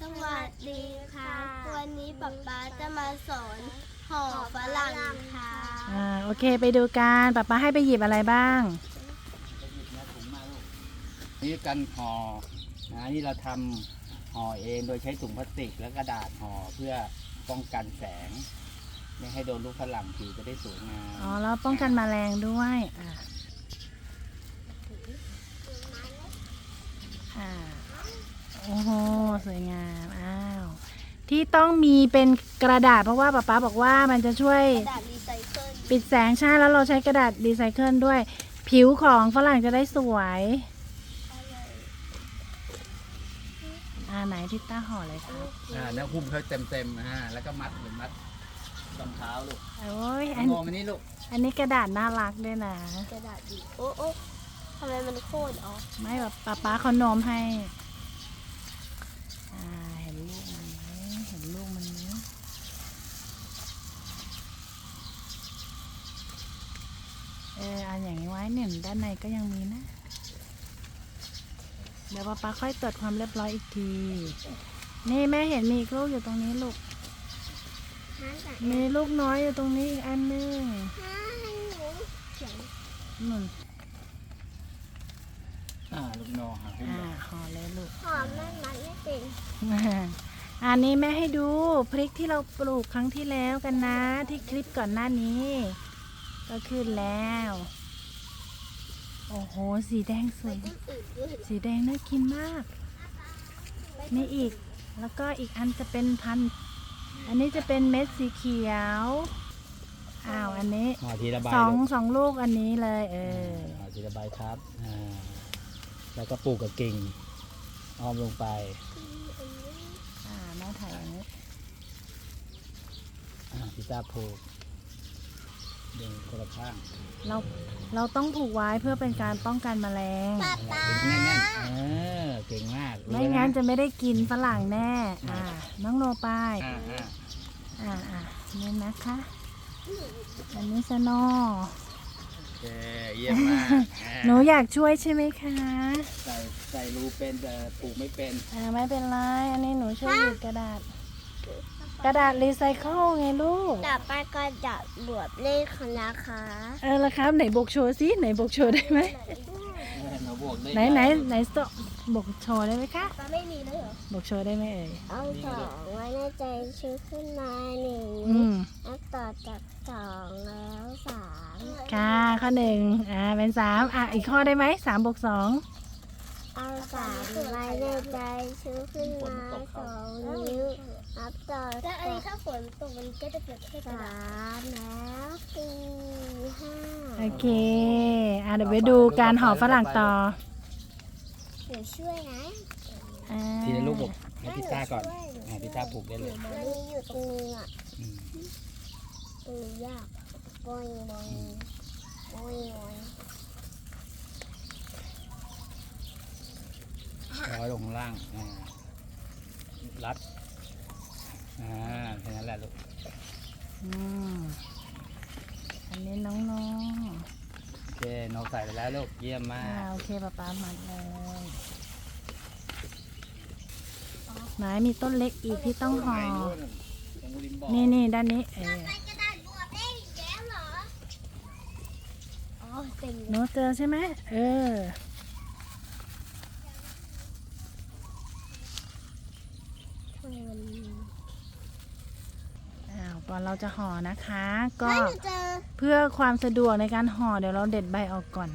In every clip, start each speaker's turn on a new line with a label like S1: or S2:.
S1: สวัสดีค่ะ วันนี้ป๊าป๊าจะมาสอนห่อฝรั่งค่ะ
S2: อ่าโอเคไปดูกันป๊าป๊าให้ไปหยิบอะไรบ้าง
S3: นี่กันห่อนะนี่เราทำห่อเองโดยใช้ถุงพลาสติกและกระดาษห่อเพื่อป้องกันแสง ไม่ให้โดนลูกฝรั่งผิวจะได้สวยงาม
S2: อ๋อแล้วป้องกันแมลงด้วยอ่าอ่า โอ้โหสวยงามอ้าวที่ต้องมีเป็นกระดาษเพราะว่าป๊าป๊าบอกว่ามันจะช่วย
S1: กระดาษรีไซเคิล
S2: ปิดแสงใช่แล้วเราใช้กระดาษรีไซเคิลด้วย ผิวของฝรั่งจะได้สวยอ่าไหนที่ต้าห่อเลยครับ
S3: อ่าแล้วหุ้มเขาเต็มเต็มๆอ่าแล้วก็มัดเหมือนมัดรองเท้าลูก
S2: โอ้ยอัน
S3: งอมันนี่ลูก
S2: อันนี้กระดาษน่ารักด้วยนะ
S1: กระดาษดีโอ้โอ้ทำไมมันโค่นอ๋อ
S2: ไม่แบบป๊าป๊าเขาโนมให้ อ่า เห็นลูกมันไหมเห็นลูกมันไหมเอออันอย่างนี้ไว้เนี่ยด้านในก็ยังมีนะ เดี๋ยวป๊าป๊าค่อยตรวจความเรียบร้อยอีกที นี่แม่เห็นมีอีกลูกอยู่ตรงนี้ลูก มีลูกน้อยอยู่ตรงนี้อีกอันนึงนุ่น
S3: อ่าลูกนอหาหุ้ม
S2: อ่าห่อเลยลูก
S1: หอมมันมันไม่เป็น
S2: อันนี้แม่ให้ดูพริกที่เราปลูกครั้งที่แล้วกันนะ ที่คลิปก่อนหน้านี้ ก็ขึ้นแล้ว โอ้โห สีแดงสวย
S1: อื่นด้วย
S2: สีแดงน่ากินมาก นี่อีก แล้วก็อีกอันจะเป็นพันธุ์อันนี้จะเป็นเม็ดสีเขียว อ้าว อันนี้
S3: ห่อทีละใบ
S2: สอง
S3: ลูก
S2: สองลูกอันนี้เลย เออ
S3: ห่อทีละใบครับอ่าแล้วก็ปลูกกับกิ่งอ้อมลงไป
S2: อ่าแม่ถ่ายอย่างนี้
S3: อ่าพิซซ่าผูก ดึงคนละข้าง
S2: เราเราต้องผูกไว้เพื่อเป็นการป้องกันแมลง
S3: ดึงแน่นๆเออเก่งมาก
S2: ไม่งั้นจะไม่ได้กินฝรั่งแน่ อ่า น้องโนไปาย
S3: อ่าอ่า
S2: อ่าอ่านี่นะคะ อันนี้สโน
S3: โอเคเยี่ยมมากอ่า
S2: หนูอยากช่วยใช่ไหมคะ
S3: ใส่ใส่รูเป็นแต่ปลูกไม่เป็น
S2: อ่าไม่เป็นไร อันนี้หนูช่วยหยิบกระดาษ กระดาษรีไซเคิลไงลูก
S1: ต่อไปก็จะบวบเลขของนะคะ
S2: เออละครับไหนบกโชว์สิไหนบกโชว์ได้ไหม
S3: หนูบวกได้
S2: ไหนไหนไหนสโตบกโชว์ได้ไหมคะ
S1: ป้าไม่มีเลยเหรอ บ
S2: กโชว์ได้ไหมเอ่ย
S1: เอาสองไว้ในใจชื่อขึ้นมาหนึ่ง
S2: อืม
S1: แล้วต่อจากสองแล้วสาม
S2: ค่ะข้อหนึ่งอ่าเป็นสามอะอีกข้อได้ไหมสามบวกสอง
S1: เอาสามไว้ในใจชื่อขึ้นมาสองนิ้ว นับต่อจากอันนี้ถ้าฝนตกมันก็จะเกิดแค่สามแล้วสี่ห้า
S2: โอเคอะเดี๋ยวไปดูการห่อฝรั่งต่อ
S1: เดี๋ยวช่วยนะ
S2: อ่า
S3: ทีละลูกบวกให้พิซซ่าก่อนอ่าพิซซ่าปลูกได้เลย
S1: มันมีอยู่ตรงนี้อะ
S3: อืม
S1: ตรงนี้ยากบอยบอยบอยบอย
S3: ร้อยลงข้างล่างอ่ารัดอ่าแค่นั้นแห ละลูก
S2: อืมอันนี้น้อง
S3: โอเคโนใส่ไปแล้วลูกเยี่ยม
S2: ๆ
S3: มา
S2: อ่ากโอเคป้าป้ามัดเลยไหนมีต้นเล็กอีกที่ต้องห่อ
S3: ตรงริมบ่อ
S2: นี่นี่ด้านนี้เออ
S1: กระดาษบวกได้อีกแล้วเหรอ อ๋อเต็ม
S2: หนูเจอใช่ไหมเอออ้าว ก่อนเราจะห่อนะคะ ก็
S1: ไม่เจอ
S2: เพื่อความสะดวกในการห่อเดี๋ยวเราเด็ดใบออกก่อน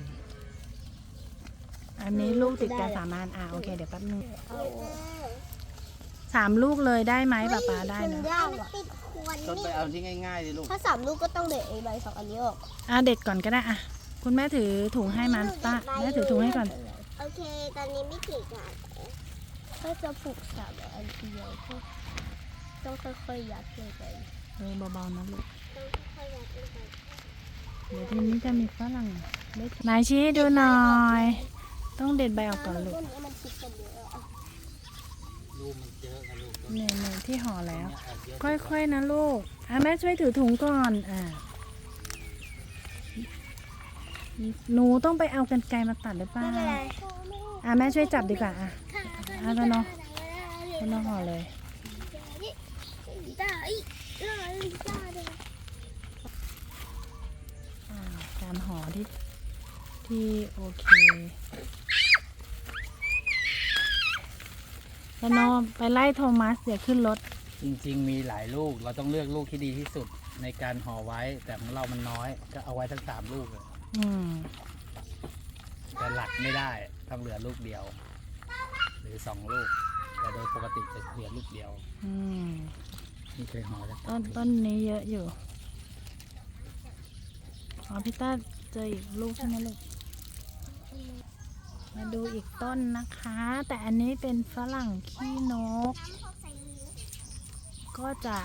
S2: อันนี้ลูกติดกันสามอันอะโอเคเดี๋ยวแป๊บนึง
S1: เอา
S2: สามลูกเลยได้ไหมป้าป้าได้นะ
S1: ยากอะติดควน
S3: ต้นไปเอาที่ง่ายๆเลยลูก
S1: ถ้าสามลูกก็ต้องเด็ดไอ้ใบสองอันนี้ออก
S2: อะเด็ดก่อนก็ได้อะคุณแม่ถือถุงให้มันป้าแม่ถือถุงให้ก่อน
S1: โอเค ตอนนี้ไม่ติดอะถ้าจะผูกสามอันเดียวก็ต้องค่อยๆยัดลงไป
S2: เออเบาๆนะลูก
S1: ต้องค่อยๆยัดลงไป
S2: เดี๋ยวทีนี้จะมีฝรั่งได้ไหนชี้ให้ดูหน่อย ต้องเด็ดใบออกก่อนลูก
S1: ต้นนี้มันติดกันเยอะอะ
S3: ลูกมันเยอะนะลูก
S2: เนี่ยเนี่ยที่ห่อแล้ว
S3: เนี่ยออกเยอะ
S2: ค่อยๆนะลูกอะแม่ช่วยถือถุงก่อนอ่าหนูต้องไปเอากันไกรมาตัดหรือเปล่า
S1: ไม่เป็นไร
S2: อะแม่ช่วยจับดีกว่าอะอะแล้วเนาะ
S1: เดี๋
S2: ไม่ต้องห่อเลย
S1: ได้ได้ได้เลย
S2: อ่าการห่อที่ที่โอเค แล้วโนไปไล่โทมัสเดี๋ยวขึ้นรถ
S3: จริง ๆ มีหลายลูก เราต้องเลือกลูกที่ดีที่สุดในการห่อไว้ แต่ของเรามันน้อย ก็เอาไว้ทั้งสามลูกเลย
S2: อืม
S3: แต่หลักไม่ได้ ต้องเหลือลูกเดียว หรือสองลูก แต่โดยปกติจะเหลือลูกเดียว
S2: อืม
S3: นี่เค ยห่อแล้ว
S2: ต้นต้นนี้เยอะอยู่ อ๋อพี่ต้าเจออีกลูกใช่ไหมลูก มาดูอีกต้นนะคะ แต่อันนี้เป็นฝรั่งขี้นก ก็จะ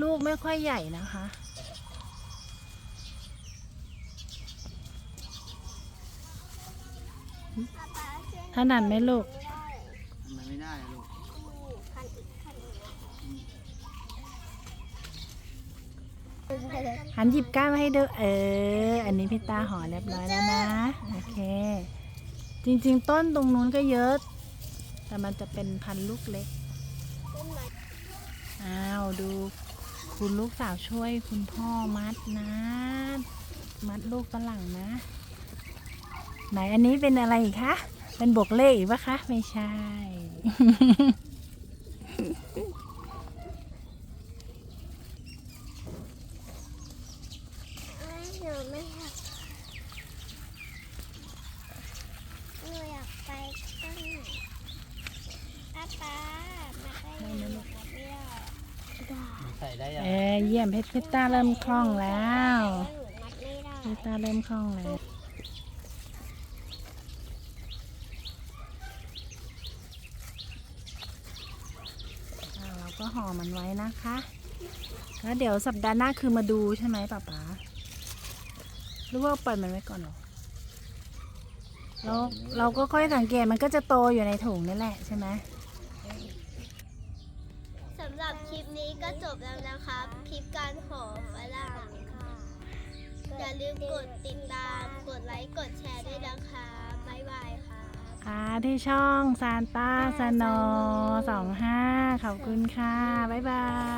S2: ลูกไม่ค่อยใหญ่นะคะถนัดไหมลูก
S3: ทำไมไม่ได้อะลูก
S1: คันอีกคันอีก
S2: หันหยิบก้านมาให้ดู เออ อันนี้พี่ตาห่อเรียบร้อยแล้วนะ โอเค จริงๆ ต้นตรงนู้นก็เยอะ แต่มันจะเป็นพันลูกเล็ก อ้าว ดู คุณลูกสาวช่วยคุณพ่อมัดนะ มัดลูกฝรั่งนะ ไหนอันนี้เป็นอะไรอีกคะ เป็นบวกเลขอีกปะคะ ไม่ใช่
S1: เอ้ย หนูไม่อยากหนูอยากไปต้นไหนป้าป้ามาได้ไหมหนูมัดไม่ได้
S3: ใส่ได้ยัง
S2: เออเยี่ยมเพชรพิตาเริ่มคล่องแล้ว
S1: หนูมัดไม่ได้
S2: พิตาเริ่มคล่องแล้วอ่าเราก็ห่อมันไว้นะคะ แล้วเดี๋ยวสัปดาห์หน้าคือมาดูใช่ไหมป๊าป๊า หรือว่าปล่อยมันไว้ก่อนเหรอเราเราก็ค่อยสังเกตมันก็จะโตอยู่ในถุงนี่แหละใช่ไหม
S1: สำหรับคลิปนี้ก็จบแล้วนะครับ คลิปการห่อฝรั่งอย่าลืมกดติดตาม กดไลค์ กดแชร์ด้วยนะคะบ๊ายบายค่ะ
S2: อ่าที่ช่องซานต้าสโนสองห้าขอบคุณค่ะ บ๊ายบาย